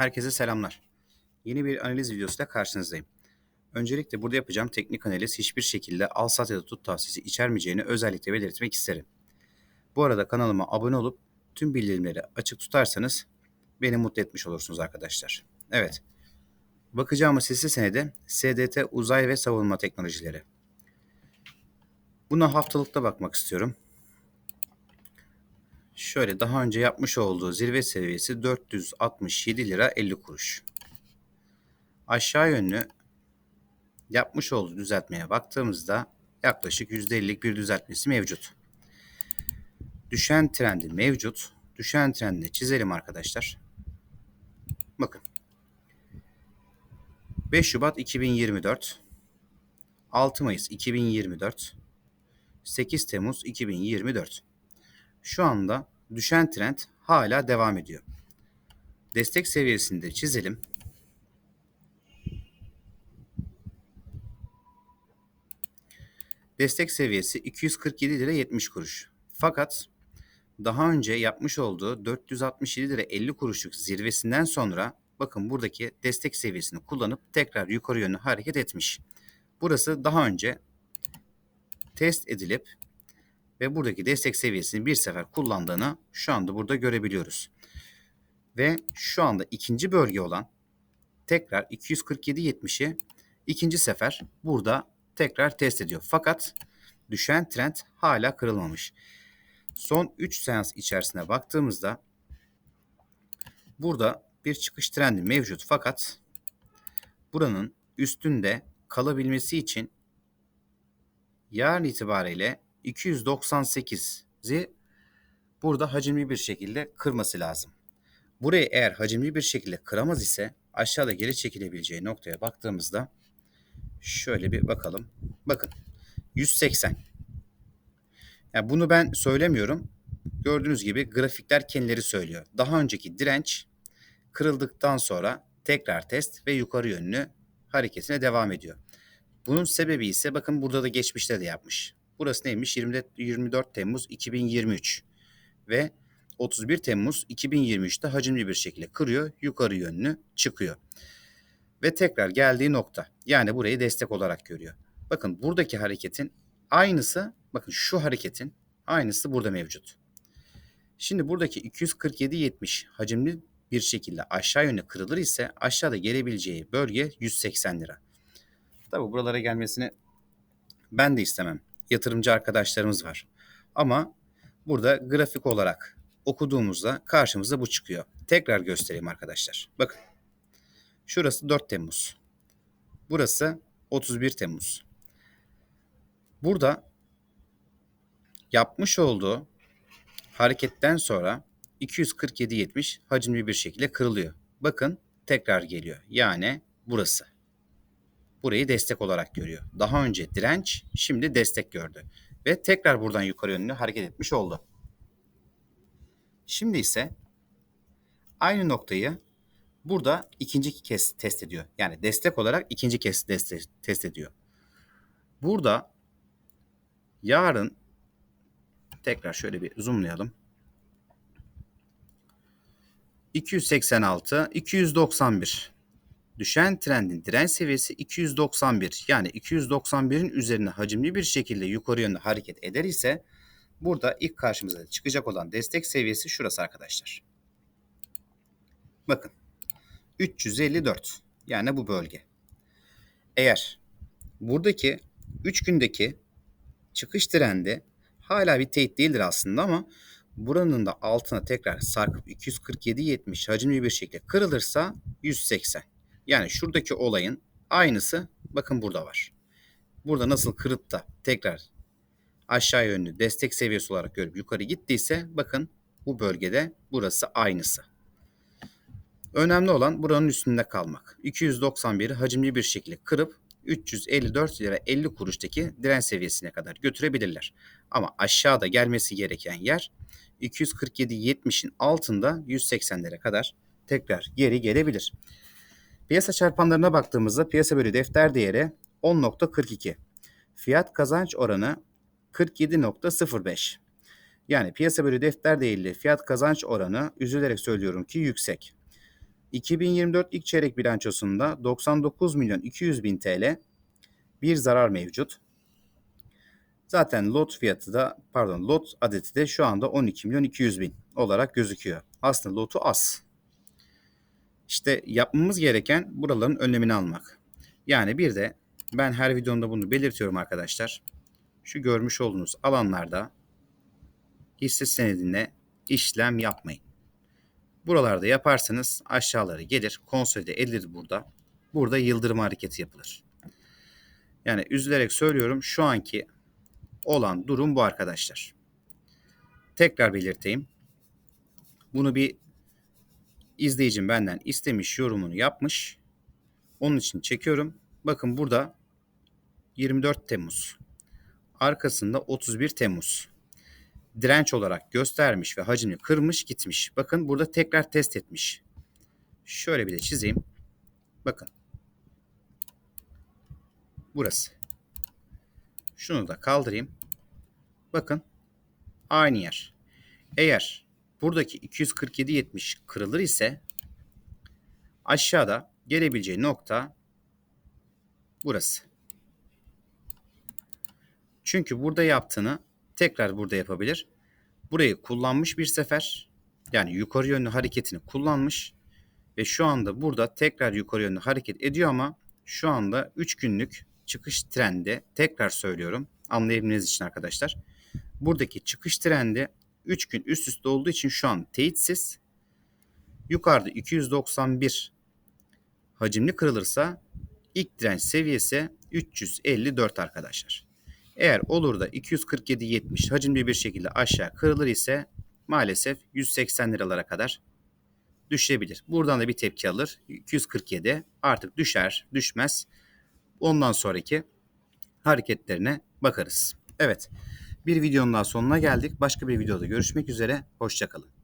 Herkese selamlar. Yeni bir analiz videosuyla karşınızdayım. Öncelikle burada yapacağım teknik analiz hiçbir şekilde al sat ya da tut tavsiyesi içermeyeceğini özellikle belirtmek isterim. Bu arada kanalıma abone olup tüm bildirimleri açık tutarsanız beni mutlu etmiş olursunuz arkadaşlar. Evet. Bakacağımız hisse senedi SDT Uzay ve Savunma Teknolojileri. Buna haftalıkta bakmak istiyorum. Şöyle daha önce yapmış olduğu zirve seviyesi 467 lira 50 kuruş. Aşağı yönlü yapmış olduğu düzeltmeye baktığımızda yaklaşık %50'lik bir düzeltmesi mevcut. Düşen trendi mevcut. Düşen trendi çizelim arkadaşlar. Bakın. 5 Şubat 2024 6 Mayıs 2024 8 Temmuz 2024 şu anda düşen trend hala devam ediyor. Destek seviyesinde çizelim. Destek seviyesi 247 lira 70 kuruş. Fakat daha önce yapmış olduğu 467 lira 50 kuruşluk zirvesinden sonra bakın buradaki destek seviyesini kullanıp tekrar yukarı yönlü hareket etmiş. Burası daha önce test edilip ve buradaki destek seviyesini bir sefer kullandığını şu anda burada görebiliyoruz. Ve şu anda ikinci bölge olan tekrar 247.70'i ikinci sefer burada tekrar test ediyor. Fakat düşen trend hala kırılmamış. Son 3 seans içerisine baktığımızda burada bir çıkış trendi mevcut fakat buranın üstünde kalabilmesi için yarın itibariyle 298'i burada hacimli bir şekilde kırması lazım. Burayı eğer hacimli bir şekilde kıramaz ise aşağıda geri çekilebileceği noktaya baktığımızda şöyle bir bakalım. Bakın 180. Yani bunu ben söylemiyorum. Gördüğünüz gibi grafikler kendileri söylüyor. Daha önceki direnç kırıldıktan sonra tekrar test ve yukarı yönlü hareketine devam ediyor. Bunun sebebi ise bakın burada da geçmişte de yapmış. Burası neymiş? 24 Temmuz 2023 ve 31 Temmuz 2023'te hacimli bir şekilde kırıyor, yukarı yönlü çıkıyor. Ve tekrar geldiği nokta. Yani burayı destek olarak görüyor. Bakın buradaki hareketin aynısı, bakın şu hareketin aynısı burada mevcut. Şimdi buradaki 247.70 hacimli bir şekilde aşağı yönlü kırılır ise aşağıda gelebileceği bölge 180 lira. Tabi buralara gelmesini ben de istemem yatırımcı arkadaşlarımız var. Ama burada grafik olarak okuduğumuzda karşımıza bu çıkıyor. Tekrar göstereyim arkadaşlar. Bakın. Şurası 4 Temmuz. Burası 31 Temmuz. Burada yapmış olduğu hareketten sonra 247.70 hacimli bir şekilde kırılıyor. Bakın tekrar geliyor. Yani burası burayı destek olarak görüyor. Daha önce direnç, şimdi destek gördü. Ve tekrar buradan yukarı yönlü hareket etmiş oldu. Şimdi ise aynı noktayı burada ikinci kez test ediyor. Yani destek olarak ikinci kez test ediyor. Burada yarın tekrar şöyle bir zoomlayalım. 286, 291 Düşen trendin direnç seviyesi 291. Yani 291'in üzerine hacimli bir şekilde yukarı yönlü hareket eder ise burada ilk karşımıza çıkacak olan destek seviyesi şurası arkadaşlar. Bakın 354 yani bu bölge. Eğer buradaki 3 gündeki çıkış trendi hala bir teyit değildir aslında ama buranın da altına tekrar sarkıp 247.70 hacimli bir şekilde kırılırsa 180. Yani şuradaki olayın aynısı bakın burada var. Burada nasıl kırıp da tekrar aşağı yönlü destek seviyesi olarak görüp yukarı gittiyse bakın bu bölgede burası aynısı. Önemli olan buranın üstünde kalmak. 291'i hacimli bir şekilde kırıp 354 lira 50 kuruştaki direnç seviyesine kadar götürebilirler. Ama aşağıda gelmesi gereken yer 247.70'in altında 180 lira kadar tekrar geri gelebilir. Piyasa çarpanlarına baktığımızda piyasa bölü defter değeri 10.42. Fiyat kazanç oranı 47.05. Yani piyasa bölü defter değerli fiyat kazanç oranı üzülerek söylüyorum ki yüksek. 2024 ilk çeyrek bilançosunda 99 milyon 200 bin TL bir zarar mevcut. Zaten lot fiyatı da pardon lot adeti de şu anda 12 milyon 200 bin olarak gözüküyor. Aslında lotu az. İşte yapmamız gereken buraların önlemini almak. Yani bir de ben her videomda bunu belirtiyorum arkadaşlar. Şu görmüş olduğunuz alanlarda hisse senedine işlem yapmayın. Buralarda yaparsanız aşağıları gelir, konsolide edilir burada. Burada yıldırım hareketi yapılır. Yani üzülerek söylüyorum şu anki olan durum bu arkadaşlar. Tekrar belirteyim. Bunu bir izleyicim benden istemiş, yorumunu yapmış. Onun için çekiyorum. Bakın burada 24 Temmuz. Arkasında 31 Temmuz. Direnç olarak göstermiş ve hacmini kırmış gitmiş. Bakın burada tekrar test etmiş. Şöyle bir de çizeyim. Bakın. Burası. Şunu da kaldırayım. Bakın. Aynı yer. Eğer buradaki 247.70 kırılır ise aşağıda gelebileceği nokta burası. Çünkü burada yaptığını tekrar burada yapabilir. Burayı kullanmış bir sefer. Yani yukarı yönlü hareketini kullanmış. Ve şu anda burada tekrar yukarı yönlü hareket ediyor ama şu anda 3 günlük çıkış trendi tekrar söylüyorum anlayabilmeniz için arkadaşlar. Buradaki çıkış trendi 3 gün üst üste olduğu için şu an teyitsiz. Yukarıda 291 hacimli kırılırsa ilk direnç seviyesi 354 arkadaşlar. Eğer olur da 247.70 hacimli bir şekilde aşağı kırılır ise maalesef 180 liralara kadar düşebilir. Buradan da bir tepki alır. 247 artık düşer, düşmez. Ondan sonraki hareketlerine bakarız. Evet. Bir videonun daha sonuna geldik. Başka bir videoda görüşmek üzere. Hoşçakalın.